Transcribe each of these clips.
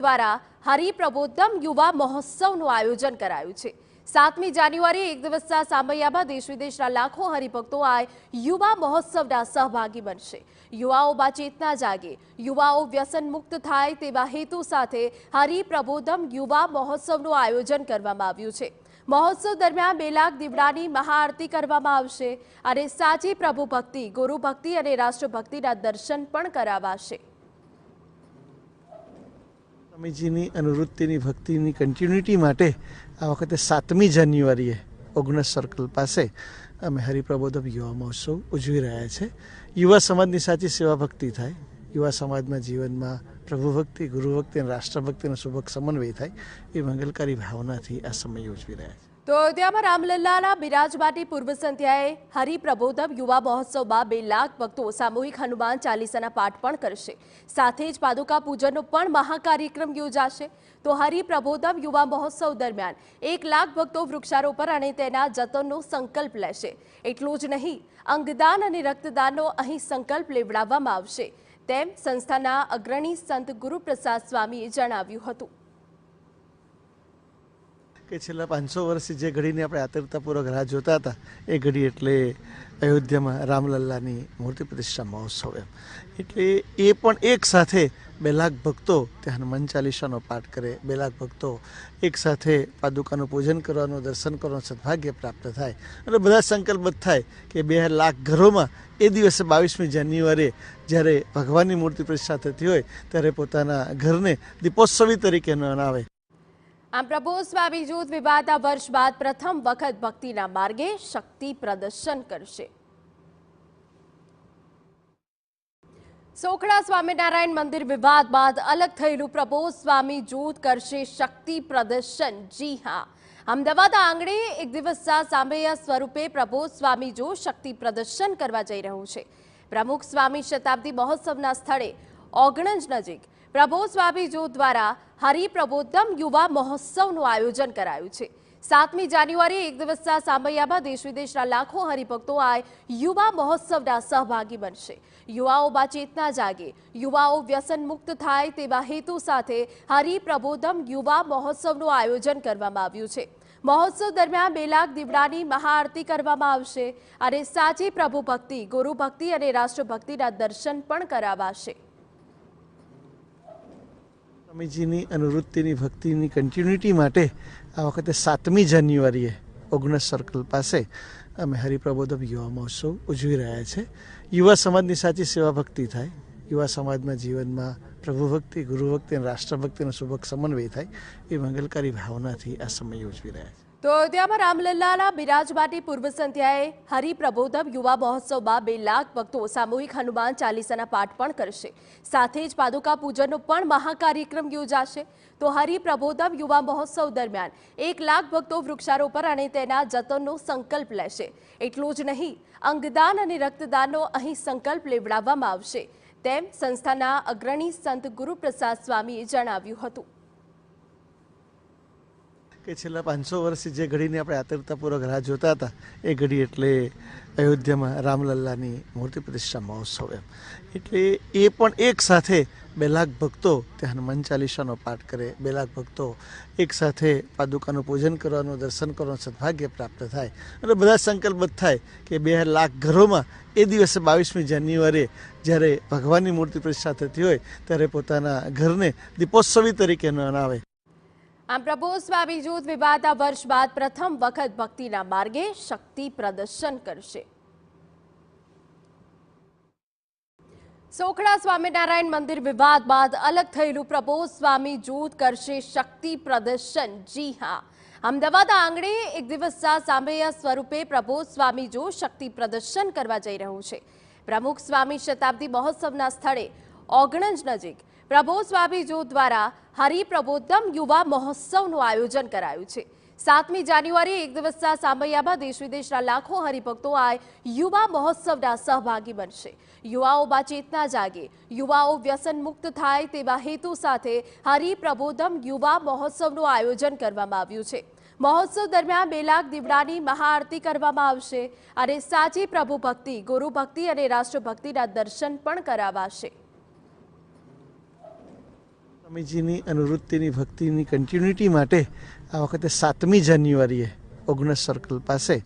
દ્વારા હરિપ્રબોધમ યુવા મહોત્સવનું આયોજન કરાયું છે. સાતમી જાન્યુઆરી એક દિવસના સામૈયામાં દેશ વિદેશના લાખો હરિભક્તો આ યુવા મહોત્સવના સહભાગી બનશે. યુવાઓમાં ચેતના જાગે. યુવાઓ વ્યસન મુક્ત થાય તેવા હેતુ સાથે હરિપ્રબોધમ યુવા મહોત્સવનું આયોજન કરવામાં આવ્યું છે. મહોત્સવ દરમિયાન બે લાખ દીવડાની મહાઆરતી કરવામાં આવશે અને સાચી પ્રભુ ભક્તિ ગુરુ ભક્તિ અને રાષ્ટ્રભક્તિના દર્શન પણ કરાવાશે. સ્વામીજીની અનુવૃત્તિની ભક્તિની કન્ટિન્યુટી માટે આ વખતે સાતમી જાન્યુઆરીએ ઓગણસ સર્કલ પાસે અમે હરિપ્રબોધમ યુવા મહોત્સવ ઉજવી રહ્યા છે. યુવા સમાજની સાચી સેવા ભક્તિ થાય. યુવા સમાજના જીવનમાં પ્રભુ ભક્તિ, ગુરુ ભક્તિ અને રાષ્ટ્રભક્તિનો સુભક સમન્વય થાય. એ મંગલકારી ભાવનાથી આ સમય ઉજવી રહ્યા છે. તો અયોધ્યામાં રામલલ્લાના બિરાજમાની પૂર્વ સંધ્યાએ હરિપ્રબોધક યુવા મહોત્સવમાં બે લાખ ભક્તો સામૂહિક હનુમાન ચાલીસાના પાઠ પણ કરશે. સાથે જ પાદુકા પૂજનનો પણ મહાકાર્યક્રમ યોજાશે. તો હરિપ્રબોધક યુવા મહોત્સવ દરમિયાન એક લાખ ભક્તો વૃક્ષારોપણ અને તેના જતનનો સંકલ્પ લેશે. એટલું જ નહીં, અંગદાન અને રક્તદાનનો અહીં સંકલ્પ લેવડાવવામાં આવશે. તેમ સંસ્થાના અગ્રણી સંત ગુરુપ્રસાદ સ્વામીએ જણાવ્યું હતું. કે છેલ્લા પાંચસો વર્ષથી જે ઘડીની આપણે આતરતાપૂર્વક રાહ જોતા હતા, એ ઘડી એટલે અયોધ્યામાં રામલલ્લાની મૂર્તિ પ્રતિષ્ઠા મહોત્સવ એમ. એટલે એ પણ એક સાથે બે લાખ ભક્તો ત્યાં હનુમાન ચાલીસાનો પાઠ કરે, બે લાખ ભક્તો એક સાથે પાદુકાનું પૂજન કરવાનું, દર્શન કરવાનું, સદભાગ્ય પ્રાપ્ત થાય. અને બધા સંકલ્પબદ્ધ થાય કે બે લાખ ઘરોમાં એ દિવસે બાવીસમી જાન્યુઆરીએ જ્યારે ભગવાનની મૂર્તિ પ્રતિષ્ઠા થતી હોય, ત્યારે પોતાના ઘરને દીપોત્સવી તરીકે મનાવે આમ પ્રભુ સ્વામી જૂથ આ વર્ષ બાદ પ્રથમ વખત ભક્તિના માર્ગે શક્તિ પ્રદર્શન કરશે. સોખડા સ્વામિનારાયણ મંદિર વિવાદ બાદ અલગ થયેલું પ્રબોધ સ્વામી જૂથ કરશે શક્તિ પ્રદર્શન. જી હા. અમદાવાદ આંગણે એક દિવસ સામેયા સ્વરૂપે પ્રબોધ સ્વામી જૂથ શક્તિ પ્રદર્શન કરવા જઈ રહ્યું છે. પ્રમુખ સ્વામી શતાબ્દી મહોત્સવના સ્થળે ઓગણજ નજીક પ્રભુ સ્વામી જૂથ દ્વારા હરિપ્રબોધમ યુવા મહોત્સવનું આયોજન કરાયું છે. સાતમી જાન્યુઆરી એક દિવસના સામૈયામાં દેશ વિદેશના લાખો હરિભક્તો આ યુવા મહોત્સવના સહભાગી બનશે. યુવાઓમાં ચેતના જાગે. યુવાઓ વ્યસન મુક્ત થાય તેવા હેતુ સાથે હરિપ્રબોધમ યુવા મહોત્સવનું આયોજન કરવામાં આવ્યું છે. મહોત્સવ દરમિયાન બે લાખ દીવડાની મહાઆરતી કરવામાં આવશે અને સાચી પ્રભુ ભક્તિ ગુરુ ભક્તિ અને રાષ્ટ્રભક્તિના દર્શન પણ કરાવાશે. સ્વામીજીની અનુવૃત્તિની ભક્તિની કન્ટિન્યુટી માટે આ વખતે સાતમી જાન્યુઆરીએ ઓગણસ સર્કલ પાસે અમે હરિપ્રબોધમ યુવા મહોત્સવ ઉજવી રહ્યા છે. યુવા સમાજની સાચી સેવા ભક્તિ થાય. યુવા સમાજના જીવનમાં પ્રભુ ભક્તિ, ગુરુ ભક્તિ અને રાષ્ટ્રભક્તિનો સુભક સમન્વય થાય. એ મંગલકારી ભાવનાથી આ સમય ઉજવી રહ્યા છે. તો અયોધ્યામાં રામલલ્લાના બિરાજમાની પૂર્વ સંધ્યાએ હરિપ્રબોધમ યુવા મહોત્સવમાં બે લાખ ભક્તો સામૂહિક હનુમાન ચાલીસાના પાઠ પણ કરશે. સાથે જ પાદુકા પૂજનનો પણ મહાકાર્યક્રમ યોજાશે. તો હરિપ્રબોધમ યુવા મહોત્સવ દરમિયાન એક લાખ ભક્તો વૃક્ષારોપણ અને તેના જતનનો સંકલ્પ લેશે. એટલું જ નહીં, અંગદાન અને રક્તદાનનો અહીં સંકલ્પ લેવડાવવામાં આવશે. તેમ સંસ્થાના અગ્રણી સંત ગુરુપ્રસાદ સ્વામીએ જણાવ્યું હતું. કે છેલ્લા પાંચસો વર્ષથી જે ઘડીની આપણે આતરતાપૂર્વક રાહ જોતા હતા, એ ઘડી એટલે અયોધ્યામાં રામલલ્લાની મૂર્તિ પ્રતિષ્ઠા મહોત્સવ એમ. એટલે એ પણ એક સાથે બે લાખ ભક્તો ત્યાં હનુમાન ચાલીસાનો પાઠ કરે, બે લાખ ભક્તો એક સાથે પાદુકાનું પૂજન કરવાનું, દર્શન કરવાનું સદભાગ્ય પ્રાપ્ત થાય. અને બધા સંકલ્પબદ્ધ થાય કે બે લાખ ઘરોમાં એ દિવસે બાવીસમી જાન્યુઆરીએ જ્યારે ભગવાનની મૂર્તિ પ્રતિષ્ઠા થતી હોય, ત્યારે પોતાના ઘરને દીપોત્સવી તરીકે મનાવે આમ પ્રભુ સ્વામી જૂથ આ વર્ષ બાદ પ્રથમ વખત ભક્તિના માર્ગે શક્તિ પ્રદર્શન કરશે. સોખડા સ્વામિનારાયણ મંદિર વિવાદ બાદ અલગ થયેલું પ્રભુ સ્વામી જૂથ કરશે શક્તિ પ્રદર્શન. જી હા. અમદાવાદ આંગણે એક દિવસના સામેયા સ્વરૂપે પ્રભુ સ્વામી જૂથ શક્તિ પ્રદર્શન કરવા જઈ રહ્યું છે. પ્રમુખ સ્વામી શતાબ્દી મહોત્સવના સ્થળે ઓગણજ નજીક પ્રભુ સ્વામી જૂથ દ્વારા હરિપ્રબોધમ યુવા મહોત્સવનું આયોજન કરાયું છે. સાતમી જાન્યુઆરી એક દિવસના સામૈયામાં દેશ વિદેશના લાખો હરિભક્તો આ યુવા મહોત્સવના સહભાગી બનશે. યુવાઓમાં ચેતના જાગે, યુવાઓ વ્યસન મુક્ત થાય તેવા હેતુ સાથે હરિપ્રબોધમ યુવા મહોત્સવનું આયોજન કરવામાં આવ્યું છે. મહોત્સવ દરમિયાન બે લાખ દીવડાની મહાઆરતી કરવામાં આવશે અને સાચી પ્રભુ ભક્તિ, ગુરુ ભક્તિ અને રાષ્ટ્રભક્તિના દર્શન પણ કરાવાશે. સ્વામીજીની અનુવૃત્તિની ભક્તિની કન્ટિન્યુટી માટે આ વખતે સાતમી જાન્યુઆરીએ ઓગણસ સર્કલ પાસે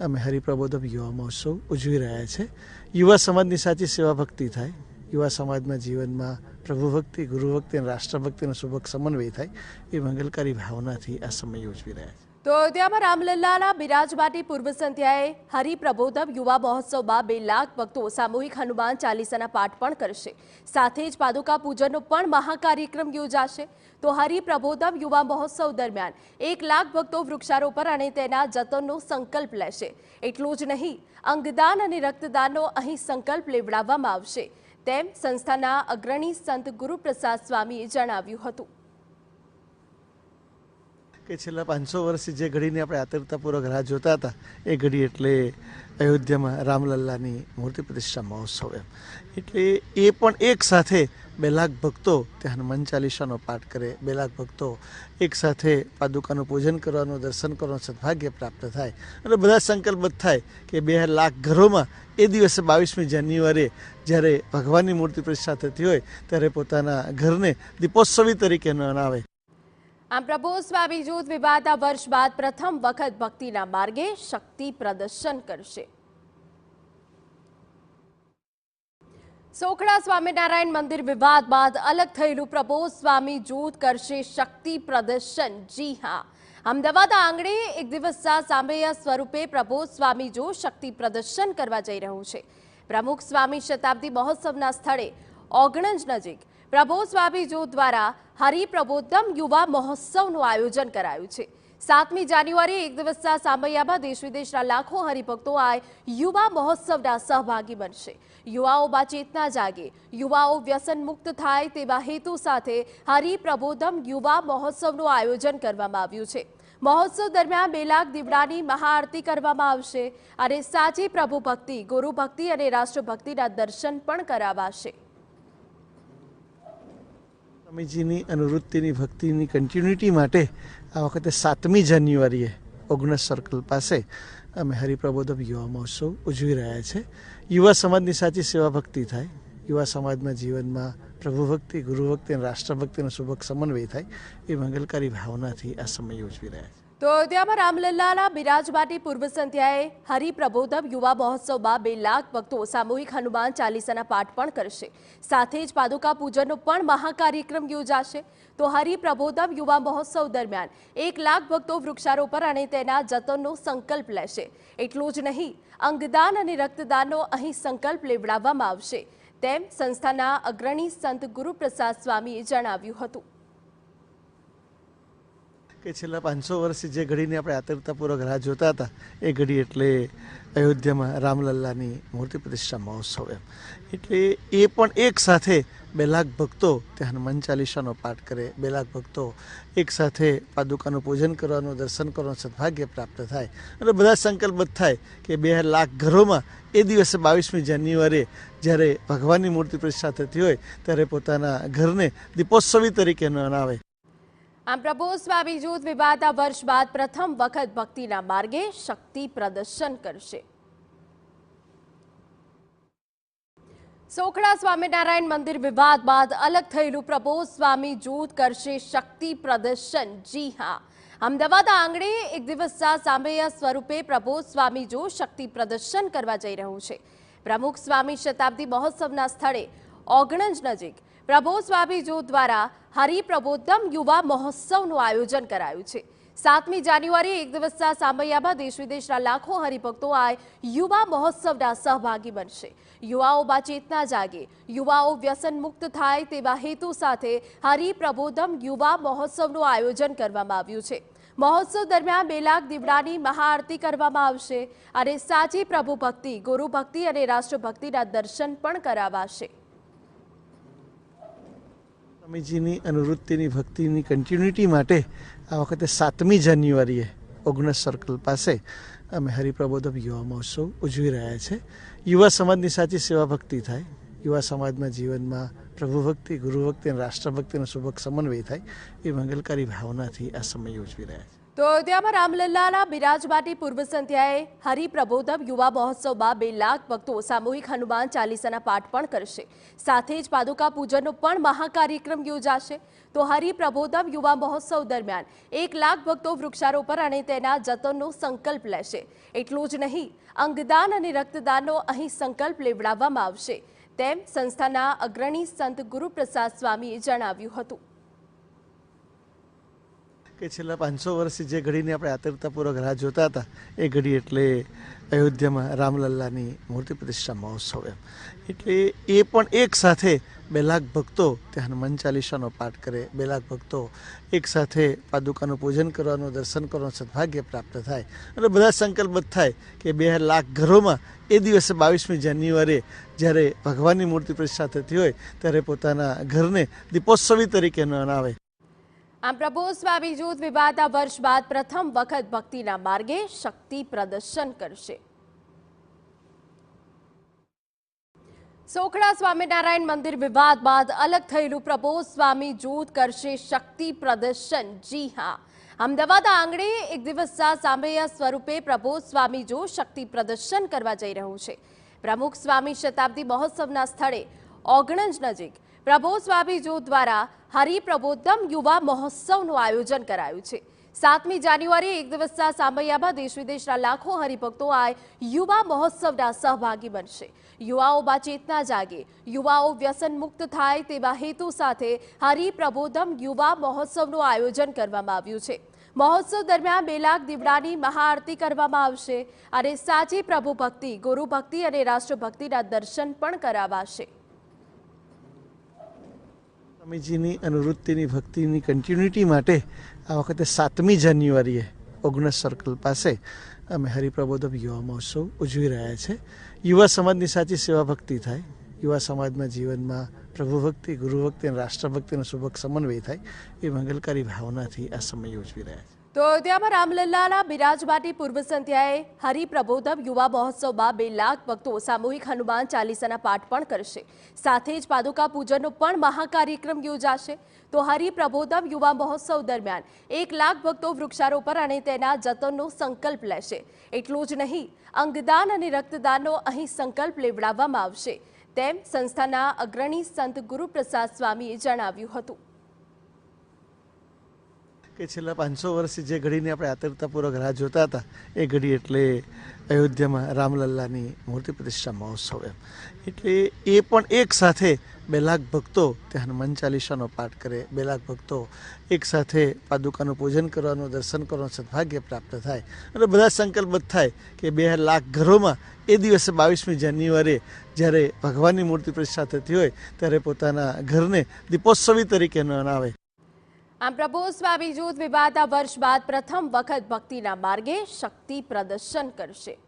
અમે હરિપ્રબોધમ યુવા મહોત્સવ ઉજવી રહ્યા છે. યુવા સમાજની સાચી સેવા ભક્તિ થાય. યુવા સમાજના જીવનમાં પ્રભુ ભક્તિ, ગુરુ ભક્તિ અને રાષ્ટ્રભક્તિનો સુભક સમન્વય થાય. એ મંગલકારી ભાવનાથી આ સમય ઉજવી રહ્યા છે. તો અયોધ્યામાં રામલલ્લાના બિરાજમાની પૂર્વ સંધ્યાએ હરિપ્રબોધક યુવા મહોત્સવમાં બે લાખ ભક્તો સામૂહિક હનુમાન ચાલીસાના પાઠ પણ કરશે. સાથે જ પાદુકા પૂજનનો પણ મહાકાર્યક્રમ યોજાશે. તો હરિપ્રબોધમ યુવા મહોત્સવ દરમિયાન એક લાખ ભક્તો વૃક્ષારોપણ અને તેના જતનનો સંકલ્પ લેશે. એટલું જ નહીં, અંગદાન અને રક્તદાનનો અહીં સંકલ્પ લેવડાવવામાં આવશે. તેમ સંસ્થાના અગ્રણી સંત ગુરુપ્રસાદ સ્વામીએ જણાવ્યું હતું. કે છેલ્લા પાંચસો વર્ષથી જે ઘડીની આપણે આતુરતાપૂર્વક રાહ જોતા હતા, એ ઘડી એટલે અયોધ્યામાં રામલલ્લાની મૂર્તિ પ્રતિષ્ઠા મહોત્સવ એમ. એટલે એ પણ એક સાથે બે લાખ ભક્તો ત્યાં હનુમાન ચાલીસાનો પાઠ કરે, બે લાખ ભક્તો એક સાથે પાદુકાનું પૂજન કરવાનું, દર્શન કરવાનું, સદભાગ્ય પ્રાપ્ત થાય. અને બધા સંકલ્પબદ્ધ થાય કે બે લાખ ઘરોમાં એ દિવસે બાવીસમી જાન્યુઆરીએ જ્યારે ભગવાનની મૂર્તિ પ્રતિષ્ઠા થતી હોય, ત્યારે પોતાના ઘરને દીપોત્સવી તરીકે મનાવે આમ પ્રભુ સ્વામી જૂથ વિવાદના વર્ષ બાદ પ્રથમ વખત ભક્તિના માર્ગે શક્તિ પ્રદર્શન કરશે. સોખડા સ્વામિનારાયણ મંદિર વિવાદ બાદ અલગ થયેલું પ્રભુ સ્વામી જૂથ કરશે શક્તિ પ્રદર્શન. જી હા. અમદાવાદ આંગણે એક દિવસ સામૈયા સ્વરૂપે પ્રભુ સ્વામી જૂથ શક્તિ પ્રદર્શન કરવા જઈ રહ્યું છે. પ્રમુખ સ્વામી શતાબ્દી મહોત્સવના સ્થળે ઓગણજ નજીક પ્રભુ સ્વામી જૂથ દ્વારા હરિપ્રબોધમ યુવા મહોત્સવનું આયોજન કરાયું છે. સાતમી જાન્યુઆરી એક દિવસના સામૈયામાં દેશ વિદેશના લાખો હરિભક્તો આ યુવા મહોત્સવના સહભાગી બનશે. યુવાઓમાં ચેતના જાગે. યુવાઓ વ્યસન મુક્ત થાય તેવા હેતુ સાથે હરિપ્રબોધમ યુવા મહોત્સવનું આયોજન કરવામાં આવ્યું છે. મહોત્સવ દરમિયાન બે લાખ દીવડાની મહાઆરતી કરવામાં આવશે અને સાચી પ્રભુ ભક્તિ, ગુરુ ભક્તિ અને રાષ્ટ્રભક્તિના દર્શન પણ કરાવાશે. સ્વામીજીની અનુવૃત્તિની ભક્તિની કન્ટિન્યુટી માટે આ વખતે સાતમી જાન્યુઆરીએ ઓગણસ સર્કલ પાસે અમે હરિપ્રબોધમ યુવા મહોત્સવ ઉજવી રહ્યા છે. યુવા સમાજની સાચી સેવા ભક્તિ થાય. યુવા સમાજના જીવનમાં પ્રભુ ભક્તિ, ગુરુ ભક્તિ અને રાષ્ટ્રભક્તિનો સુભક સમન્વય થાય. એ મંગલકારી ભાવનાથી આ સમય ઉજવી રહ્યા છે. તો અયોધ્યામાં રામલલ્લાના બિરાજમાની પૂર્વ સંધ્યાએ હરિપ્રબોધમ યુવા મહોત્સવમાં બે લાખ ભક્તો સામૂહિક હનુમાન ચાલીસાના પાઠ પણ કરશે. સાથે જ પાદુકા પૂજનનો પણ મહાકાર્યક્રમ યોજાશે. તો હરિપ્રબોધમ યુવા મહોત્સવ દરમિયાન એક લાખ ભક્તો વૃક્ષારોપણ અને તેના જતનનો સંકલ્પ લેશે. એટલું જ નહીં, અંગદાન અને રક્તદાનનો અહીં સંકલ્પ લેવડાવવામાં આવશે. તેમ સંસ્થાના અગ્રણી સંત ગુરુપ્રસાદ સ્વામીએ જણાવ્યું હતું. કે છેલ્લા પાંચસો વર્ષથી જે ઘડીની આપણે આતુરતાપૂર્વક રાહ જોતા હતા, એ ઘડી એટલે અયોધ્યામાં રામલલ્લાની મૂર્તિ પ્રતિષ્ઠા મહોત્સવ એમ. એટલે એ પણ એક સાથે બે લાખ ભક્તો ત્યાં હનુમાન ચાલીસાનો પાઠ કરે, બે લાખ ભક્તો એક સાથે પાદુકાનું પૂજન કરવાનું, દર્શન કરવાનું, સદભાગ્ય પ્રાપ્ત થાય. અને બધા સંકલ્પબદ્ધ થાય કે બે લાખ ઘરોમાં એ દિવસે બાવીસમી જાન્યુઆરીએ જ્યારે ભગવાનની મૂર્તિ પ્રતિષ્ઠા થતી હોય, ત્યારે પોતાના ઘરને દીપોત્સવી તરીકે મનાવે આમ પ્રભુ સ્વામી જૂથ આ વર્ષ બાદ પ્રથમ વખત ભક્તિના માર્ગે શક્તિ પ્રદર્શન કરશે. સોખડા સ્વામિનારાયણ મંદિર વિવાદ બાદ અલગ થયેલું પ્રભુ સ્વામી જૂથ કરશે શક્તિ પ્રદર્શન. જી હા. અમદાવાદ આંગણે એક દિવસ સામેયા સ્વરૂપે પ્રભુ સ્વામી જૂથ શક્તિ પ્રદર્શન કરવા જઈ રહ્યું છે. પ્રમુખ સ્વામી શતાબ્દી મહોત્સવના સ્થળે ઓગણજ નજીક પ્રભુ સ્વામી જૂથ દ્વારા હરિપ્રબોધમ યુવા મહોત્સવનું આયોજન કરાયું છે. સાતમી જાન્યુઆરી એક દિવસના સામૈયામાં દેશ વિદેશના લાખો હરિભક્તો આ યુવા મહોત્સવના સહભાગી બનશે. યુવાઓમાં ચેતના જાગે. યુવાઓ વ્યસન મુક્ત થાય તેવા હેતુ સાથે હરિપ્રબોધમ યુવા મહોત્સવનું આયોજન કરવામાં આવ્યું છે. મહોત્સવ દરમિયાન બે લાખ દીવડાની મહાઆરતી કરવામાં આવશે અને સાચી પ્રભુ ભક્તિ, ગુરુ ભક્તિ અને રાષ્ટ્રભક્તિના દર્શન પણ કરાવાશે. સ્વામીજીની અનુવૃત્તિની ભક્તિની કન્ટિન્યુટી માટે આ વખતે સાતમી જાન્યુઆરીએ ઓગણસ સર્કલ પાસે અમે હરિપ્રબોધમ યુવા મહોત્સવ ઉજવી રહ્યા છે. યુવા સમાજની સાચી સેવા ભક્તિ થાય. યુવા સમાજના જીવનમાં પ્રભુ ભક્તિ, ગુરુ ભક્તિ અને રાષ્ટ્રભક્તિનો સુભક સમન્વય થાય. એ મંગલકારી ભાવનાથી આ સમય ઉજવી રહ્યા છે. તો અયોધ્યામાં રામલલ્લાના બિરાજમાની પૂર્વ સંધ્યાએ હરિપ્રબોધમ યુવા મહોત્સવમાં બે લાખ ભક્તો સામૂહિક હનુમાન ચાલીસાના પાઠ પણ કરશે. સાથે જ પાદુકા પૂજનનો પણ મહાકાર્યક્રમ યોજાશે. તો હરિપ્રબોધમ યુવા મહોત્સવ દરમિયાન એક લાખ ભક્તો વૃક્ષારોપણ અને તેના જતનનો સંકલ્પ લેશે. એટલું જ નહીં, અંગદાન અને રક્તદાનનો અહીં સંકલ્પ લેવડાવવામાં આવશે. તેમ સંસ્થાના અગ્રણી સંત ગુરુપ્રસાદ સ્વામીએ જણાવ્યું હતું. કે છેલ્લા પાંચસો વર્ષથી જે ઘડીની આપણે આતુરતાપૂર્વક રાહ જોતા હતા, એ ઘડી એટલે અયોધ્યામાં રામલલ્લાની મૂર્તિ પ્રતિષ્ઠા મહોત્સવ એમ. એટલે એ પણ એક સાથે બે લાખ ભક્તો ત્યાં હનુમાન ચાલીસાનો પાઠ કરે, બે લાખ ભક્તો એક સાથે પાદુકાનું પૂજન કરવાનું, દર્શન કરવાનું, સદભાગ્ય પ્રાપ્ત થાય. અને બધા સંકલ્પબદ્ધ થાય કે બે લાખ ઘરોમાં એ દિવસે બાવીસમી જાન્યુઆરીએ જ્યારે ભગવાનની મૂર્તિ પ્રતિષ્ઠા થતી હોય, ત્યારે પોતાના ઘરને દીપોત્સવી તરીકે મનાવે આમ પ્રભુ સ્વામી જૂથ વિવાદના વર્ષ બાદ પ્રથમ વખત ભક્તિના માર્ગે શક્તિ પ્રદર્શન કરશે. સોખડા સ્વામિનારાયણ મંદિર વિવાદ બાદ અલગ થયેલું પ્રભુ સ્વામી જૂથ કરશે શક્તિ પ્રદર્શન. જી હા. અમદાવાદ આંગણે એક દિવસ સામૈયા સ્વરૂપે પ્રભુ સ્વામી જૂથ શક્તિ પ્રદર્શન કરવા જઈ રહ્યું છે. પ્રમુખ સ્વામી શતાબ્દી મહોત્સવના સ્થળે ઓગણજ નજીક પ્રભુ સ્વામી જૂથ દ્વારા હરિપ્રબોધમ યુવા મહોત્સવનું આયોજન કરાયું છે. સાતમી જાન્યુઆરી એક દિવસના સામૈયામાં દેશ વિદેશના લાખો હરિભક્તો આ યુવા મહોત્સવના સહભાગી બનશે. યુવાઓમાં ચેતના જાગે. યુવાઓ વ્યસન મુક્ત થાય તેવા હેતુ સાથે હરિપ્રબોધમ યુવા મહોત્સવનું આયોજન કરવામાં આવ્યું છે. મહોત્સવ દરમિયાન બે લાખ દીવડાની મહાઆરતી કરવામાં આવશે અને સાચી પ્રભુ ભક્તિ, ગુરુ ભક્તિ અને રાષ્ટ્રભક્તિના દર્શન પણ કરાવાશે. સ્વામીજીની અનુવૃત્તિની ભક્તિની કન્ટિન્યુટી માટે આ વખતે સાતમી જાન્યુઆરીએ ઓગણસ સર્કલ પાસે અમે હરિપ્રબોધક યુવા મહોત્સવ ઉજવી રહ્યા છે. યુવા સમાજની સાચી સેવા ભક્તિ થાય. યુવા સમાજના જીવનમાં પ્રભુ ભક્તિ, ગુરુ ભક્તિ અને રાષ્ટ્રભક્તિનો સુભક સમન્વય થાય. એ મંગલકારી ભાવનાથી આ સમય ઉજવી રહ્યા છે. તો અયોધ્યામાં રામલલ્લાના બિરાજમાની પૂર્વ સંધ્યાએ હરિપ્રબોધક યુવા મહોત્સવમાં બે લાખ ભક્તો સામૂહિક હનુમાન ચાલીસાના પાઠ પણ કરશે. સાથે જ પાદુકા પૂજનનો પણ મહાકાર્યક્રમ યોજાશે. તો હરિપ્રબોધમ યુવા મહોત્સવ દરમિયાન એક લાખ ભક્તો વૃક્ષારોપણ અને તેના જતનનો સંકલ્પ લેશે. એટલું જ નહીં, અંગદાન અને રક્તદાનનો અહીં સંકલ્પ લેવડાવવામાં આવશે. તેમ સંસ્થાના અગ્રણી સંત ગુરુપ્રસાદ સ્વામીએ જણાવ્યું હતું. કે છેલ્લા પાંચસો વર્ષથી જે ઘડીની આપણે આતુરતાપૂર્વક રાહ જોતા હતા, એ ઘડી એટલે અયોધ્યામાં રામલલ્લાની મૂર્તિ પ્રતિષ્ઠા મહોત્સવ એમ. એટલે એ પણ એક સાથે બે લાખ ભક્તો ત્યાં હનુમાન ચાલીસાનો પાઠ કરે, બે લાખ ભક્તો એક સાથે પાદુકાનું પૂજન કરવાનું, દર્શન કરવાનું, સદભાગ્ય પ્રાપ્ત થાય. અને બધા સંકલ્પબદ્ધ થાય કે બે લાખ ઘરોમાં એ દિવસે બાવીસમી જાન્યુઆરીએ જ્યારે ભગવાનની મૂર્તિ પ્રતિષ્ઠા થતી હોય, ત્યારે પોતાના ઘરને દીપોત્સવી તરીકે મનાવે આમ પ્રભુ સ્વામી જૂથ વિવાદ આ વર્ષ બાદ પ્રથમ વખત ભક્તિના માર્ગે શક્તિ પ્રદર્શન કરશે.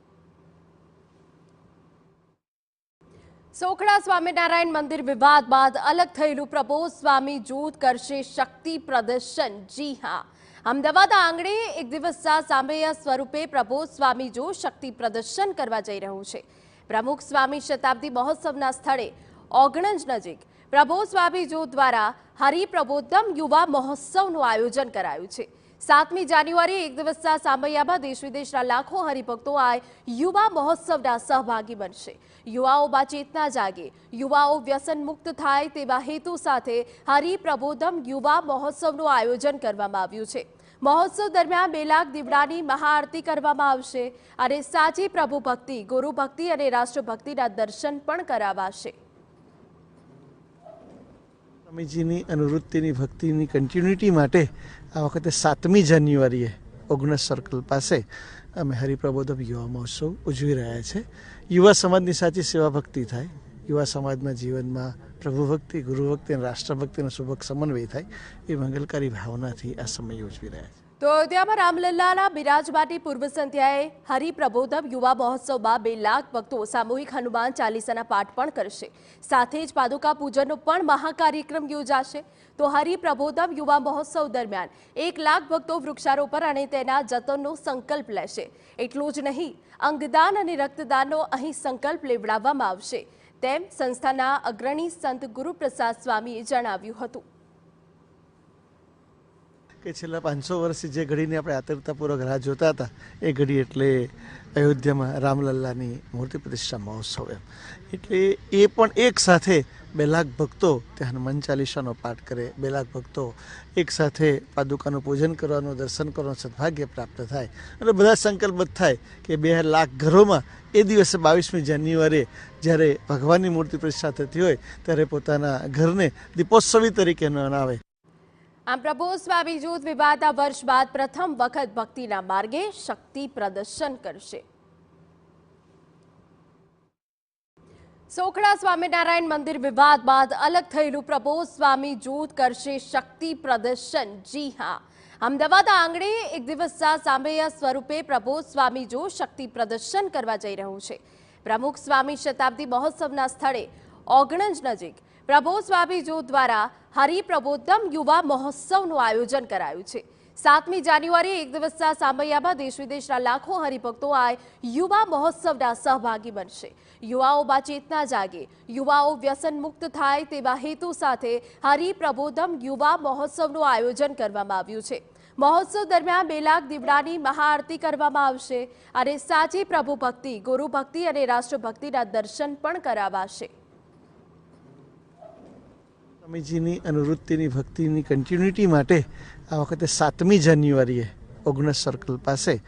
સોખડા સ્વામિનારાયણ મંદિર વિવાદ બાદ અલગ થયેલું પ્રભુ સ્વામી જૂથ કરશે શક્તિ પ્રદર્શન. જી હા. અમદાવાદ આંગણે એક દિવસ સામૈયા સ્વરૂપે પ્રભુ સ્વામી જૂથ શક્તિ પ્રદર્શન કરવા જઈ રહ્યું છે. પ્રમુખ સ્વામી શતાબ્દી મહોત્સવના સ્થળે ઓગણજ નજીક પ્રભુ સ્વામી જૂથ દ્વારા હરિપ્રબોધમ યુવા મહોત્સવનું આયોજન કરાયું છે. સાતમી જાન્યુઆરી એક દિવસના સામૈયામાં દેશ વિદેશના લાખો હરિભક્તો આ યુવા મહોત્સવના સહભાગી બનશે. યુવાઓમાં ચેતના જાગે. યુવાઓ વ્યસન મુક્ત થાય તેવા હેતુ સાથે હરિપ્રબોધમ યુવા મહોત્સવનું આયોજન કરવામાં આવ્યું છે. મહોત્સવ દરમિયાન બે લાખ દીવડાની મહાઆરતી કરવામાં આવશે અને સાચી પ્રભુ ભક્તિ, ગુરુ ભક્તિ અને રાષ્ટ્રભક્તિના દર્શન પણ કરાવાશે. સ્વામીજીની અનુવૃત્તિની ભક્તિની કન્ટિન્યુટી માટે આ વખતે સાતમી જાન્યુઆરીએ ઓગણસ સર્કલ પાસે અમે હરિપ્રબોધક યુવા મહોત્સવ ઉજવી રહ્યા છે. યુવા સમાજની સાચી સેવા ભક્તિ થાય. યુવા સમાજના જીવનમાં પ્રભુ ભક્તિ, ગુરુ ભક્તિ અને રાષ્ટ્રભક્તિનો સુભક સમન્વય થાય. એ મંગલકારી ભાવનાથી આ સમય ઉજવી રહ્યા છે. તો અયોધ્યામાં રામલલ્લાના બિરાજમાની પૂર્વ સંધ્યાએ હરિપ્રબોધમ યુવા મહોત્સવમાં બે લાખ ભક્તો સામૂહિક હનુમાન ચાલીસાના પાઠ પણ કરશે. સાથે જ પાદુકા પૂજનનો પણ મહાકાર્યક્રમ યોજાશે. તો હરિપ્રબોધમ યુવા મહોત્સવ દરમિયાન એક લાખ ભક્તો વૃક્ષારોપણ અને તેના જતનનો સંકલ્પ લેશે. એટલું જ નહીં, અંગદાન અને રક્તદાનનો અહીં સંકલ્પ લેવડાવવામાં આવશે. તેમ સંસ્થાના અગ્રણી સંત ગુરુપ્રસાદ સ્વામીએ જણાવ્યું હતું. કે છેલ્લા પાંચસો વર્ષથી જે ઘડીની આપણે આતરતાપૂર્વક રાહ જોતા હતા, એ ઘડી એટલે અયોધ્યામાં રામલલ્લાની મૂર્તિ પ્રતિષ્ઠા મહોત્સવ એમ. એટલે એ પણ એક સાથે બે લાખ ભક્તો ત્યાં હનુમાન ચાલીસાનો પાઠ કરે, બે લાખ ભક્તો એક સાથે પાદુકાનું પૂજન કરવાનું, દર્શન કરવાનું, સદભાગ્ય પ્રાપ્ત થાય. અને બધા સંકલ્પબદ્ધ થાય કે બે લાખ ઘરોમાં એ દિવસે બાવીસમી જાન્યુઆરીએ જ્યારે ભગવાનની મૂર્તિ પ્રતિષ્ઠા થતી હોય, ત્યારે પોતાના ઘરને દીપોત્સવી તરીકે મનાવે. આમ પ્રભુ સ્વામી જૂથ વિવાદના વર્ષ બાદ પ્રથમ વખત ભક્તિના માર્ગે શક્તિ પ્રદર્શન કરશે. સોખડા સ્વામિનારાયણ મંદિર વિવાદ બાદ અલગ થયેલું પ્રબોધ સ્વામી જૂથ કરશે શક્તિ પ્રદર્શન. જી હા. અમદાવાદ આંગણે એક દિવસના સાંભેયા સ્વરૂપે પ્રબોધ સ્વામી જૂથ શક્તિ પ્રદર્શન કરવા જઈ રહ્યું છે. પ્રમુખ સ્વામી શતાબ્દી મહોત્સવના સ્થળે ઓગણજ નજીક પ્રબોધ સ્વામી જૂથ દ્વારા હરિપ્રબોધમ યુવા મહોત્સવનું આયોજન કરાયું છે. સાતમી જાન્યુઆરી એક દિવસના સામૈયામાં દેશ વિદેશના લાખો હરિભક્તો આ યુવા મહોત્સવના સહભાગી બનશે. યુવાઓમાં ચેતના જાગે, યુવાઓ વ્યસન મુક્ત થાય તેવા હેતુ સાથે હરિપ્રબોધમ યુવા મહોત્સવનું આયોજન કરવામાં આવ્યું છે. મહોત્સવ દરમિયાન બે લાખ દીવડાની મહાઆરતી કરવામાં આવશે અને સાચી પ્રભુ ભક્તિ ગુરુ ભક્તિ અને રાષ્ટ્રભક્તિના દર્શન પણ કરાવાશે. સ્વામીજીની અનુવૃત્તિની ભક્તિની કન્ટિન્યુટી માટે આ વખતે સાતમી જાન્યુઆરીએ ઓગણસ સર્કલ પાસે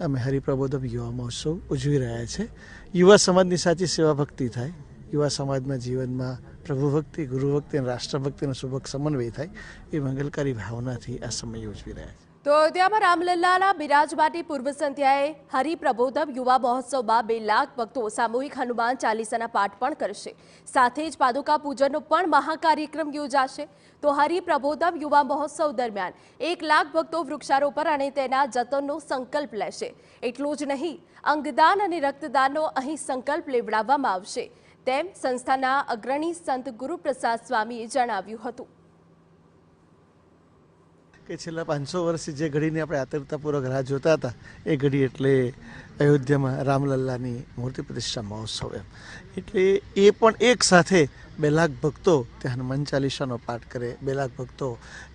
અમે હરિપ્રબોધમ યુવા મહોત્સવ ઉજવી રહ્યા છે. યુવા સમાજની સાચી સેવા ભક્તિ થાય. યુવા સમાજના જીવનમાં પ્રભુ ભક્તિ, ગુરુ ભક્તિ અને રાષ્ટ્રભક્તિનો સુભક સમન્વય થાય. એ મંગલકારી ભાવનાથી આ સમય ઉજવી રહ્યા છે. તો અયોધ્યામાં રામલલ્લાના બિરાજમાની પૂર્વ સંધ્યાએ હરિપ્રબોધક યુવા મહોત્સવમાં બે લાખ ભક્તો સામૂહિક હનુમાન ચાલીસાના પાઠ પણ કરશે. સાથે જ પાદુકા પૂજનનો પણ મહાકાર્યક્રમ યોજાશે. તો હરિપ્રબોધમ યુવા મહોત્સવ દરમિયાન એક લાખ ભક્તો વૃક્ષારોપણ અને તેના જતનનો સંકલ્પ લેશે. એટલું જ નહીં, અંગદાન અને રક્તદાનનો અહીં સંકલ્પ લેવડાવવામાં આવશે. તેમ સંસ્થાના અગ્રણી સંત ગુરુપ્રસાદ સ્વામીએ જણાવ્યું હતું. કે છેલ્લા પાંચસો વર્ષથી જે ઘડીની આપણે આતરતાપૂર્વક રાહ જોતા હતા, એ ઘડી એટલે અયોધ્યામાં રામલલ્લાની મૂર્તિ પ્રતિષ્ઠા મહોત્સવ એમ. એટલે એ પણ એક સાથે બે લાખ ભક્તો ત્યાં હનુમાન ચાલીસાનો પાઠ કરે, બે લાખ ભક્તો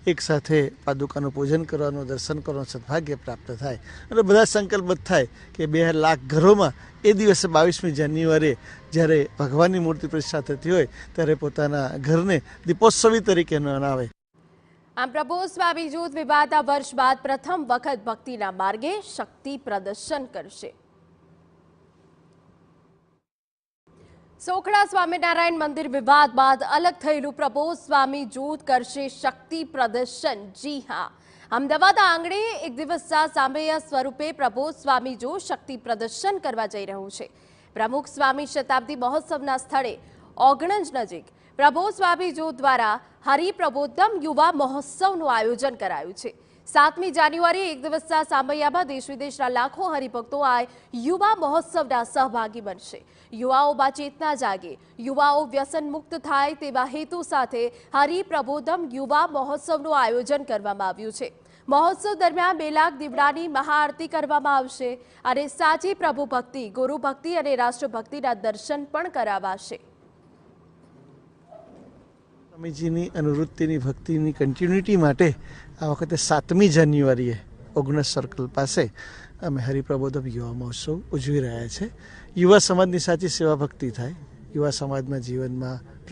એક સાથે પાદુકાનું પૂજન કરવાનું, દર્શન કરવાનું, સદભાગ્ય પ્રાપ્ત થાય. અને બધા સંકલ્પબદ્ધ થાય કે બે લાખ ઘરોમાં એ દિવસે બાવીસમી જાન્યુઆરીએ જ્યારે ભગવાનની મૂર્તિ પ્રતિષ્ઠા થતી હોય, ત્યારે પોતાના ઘરને દીપોત્સવી તરીકે મનાવે આમ પ્રભુ સ્વામી જૂથ આ વર્ષ બાદ પ્રથમ વખત ભક્તિના માર્ગે શક્તિ પ્રદર્શન કરશે. સોખડા સ્વામિનારાયણ મંદિર વિવાદ બાદ અલગ થયેલું પ્રબોધ સ્વામી જૂથ કરશે શક્તિ પ્રદર્શન. જી હા. અમદાવાદ આંગણે એક દિવસ સામેય સ્વરૂપે પ્રબોધ સ્વામી જૂથ શક્તિ પ્રદર્શન કરવા જઈ રહ્યું છે. પ્રમુખ સ્વામી શતાબ્દી મહોત્સવના સ્થળે ઓગણજ નજીક પ્રબોધ સ્વામી જૂથ દ્વારા હરિપ્રબોધમ યુવા મહોત્સવનું આયોજન કરાયું છે. સાતમી જાન્યુઆરી એક દિવસના સામૈયામાં દેશ વિદેશના લાખો હરિભક્તો આ યુવા મહોત્સવના સહભાગી બનશે. યુવાઓમાં ચેતના જાગે. યુવાઓ વ્યસન મુક્ત થાય તેવા હેતુ સાથે હરિપ્રબોધમ યુવા મહોત્સવનું આયોજન કરવામાં આવ્યું છે. મહોત્સવ દરમિયાન બે લાખ દીવડાની મહાઆરતી કરવામાં આવશે અને સાચી પ્રભુ ભક્તિ, ગુરુ ભક્તિ અને રાષ્ટ્રભક્તિના દર્શન પણ કરાવાશે. સ્વામીજીની અનુવૃત્તિની ભક્તિની કન્ટિન્યુટી માટે આ વખતે સાતમી જાન્યુઆરીએ ઓગણસ સર્કલ પાસે અમે હરિપ્રબોધમ યુવા મહોત્સવ ઉજવી રહ્યા છે. યુવા સમાજની સાચી સેવા ભક્તિ થાય. યુવા સમાજના જીવનમાં